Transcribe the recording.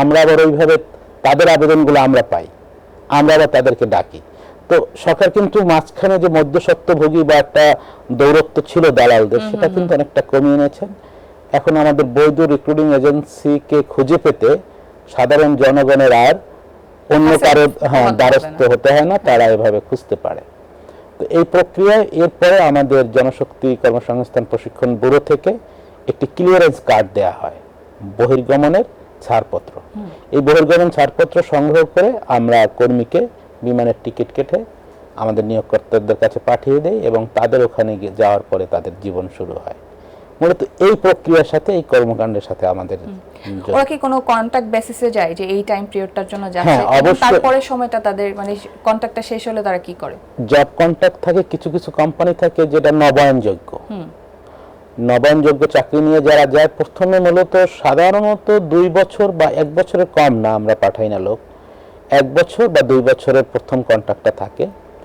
আমরা আবার ওইভাবে তাদের আবেদনগুলো আমরা পাই। আমরা আবার তাদেরকে ডাকি। তো সরকার কিন্তু মাঝখানে যে মধ্যস্বত্বভোগী বা একটা দৌরত্ব ছিল দালালদের সেটা কিন্তু অনেকটা কমিয়ে এনেছেন। এখন আমাদের বৈধ রিক্রুটিং এজেন্সিকে খুঁজে পেতে সাধারণ জনগণের আর অন্য কারও হ্যাঁ দ্বারস্থ হতে হয় না তারা এভাবে খুঁজতে পারে। তো এই প্রক্রিয়ায় এরপরে আমাদের জনশক্তি কর্মসংস্থান প্রশিক্ষণ ব্যুরো থেকে একটি ক্লিয়ারেন্স কার্ড দেয়া হয় বহির্গমনের। ছাড়পত্র। এই বহির্গমন ছাড়পত্র সংগ্রহ করে আমরা কর্মীকে বিমানের টিকিট কেটে আমাদের নিয়োগকর্তাদের কাছে পাঠিয়ে দেই এবং তাদের ওখানে গিয়ে যাওয়ার পরে তাদের জীবন শুরু হয়। মূলত এই প্রক্রিয়ার সাথে এই কর্মকাণ্ডের সাথে আমাদের ওরা কি কোনো কন্ট্যাক্ট বেসিসে যায় যে এই টাইম পিরিয়ডটার জন্য যাচ্ছে হ্যাঁ, তারপরে সময়টা তাদের মানে কন্ট্যাক্টটা শেষ হলে তারা কি করে? জব কন্ট্রাক্ট থাকে কিছু কিছু কোম্পানি থাকে যেটা নবায়নযোগ্য। নবায়নযোগ্য চাকরি নিয়ে যারা যায়, প্রথমে মূলত সাধারণত দুই বছর বা এক বছরের কম না আমরা পাঠাই না লোক। এক বছর বা দুই বছরের প্রথম কন্ট্রাক্টটা থাকে।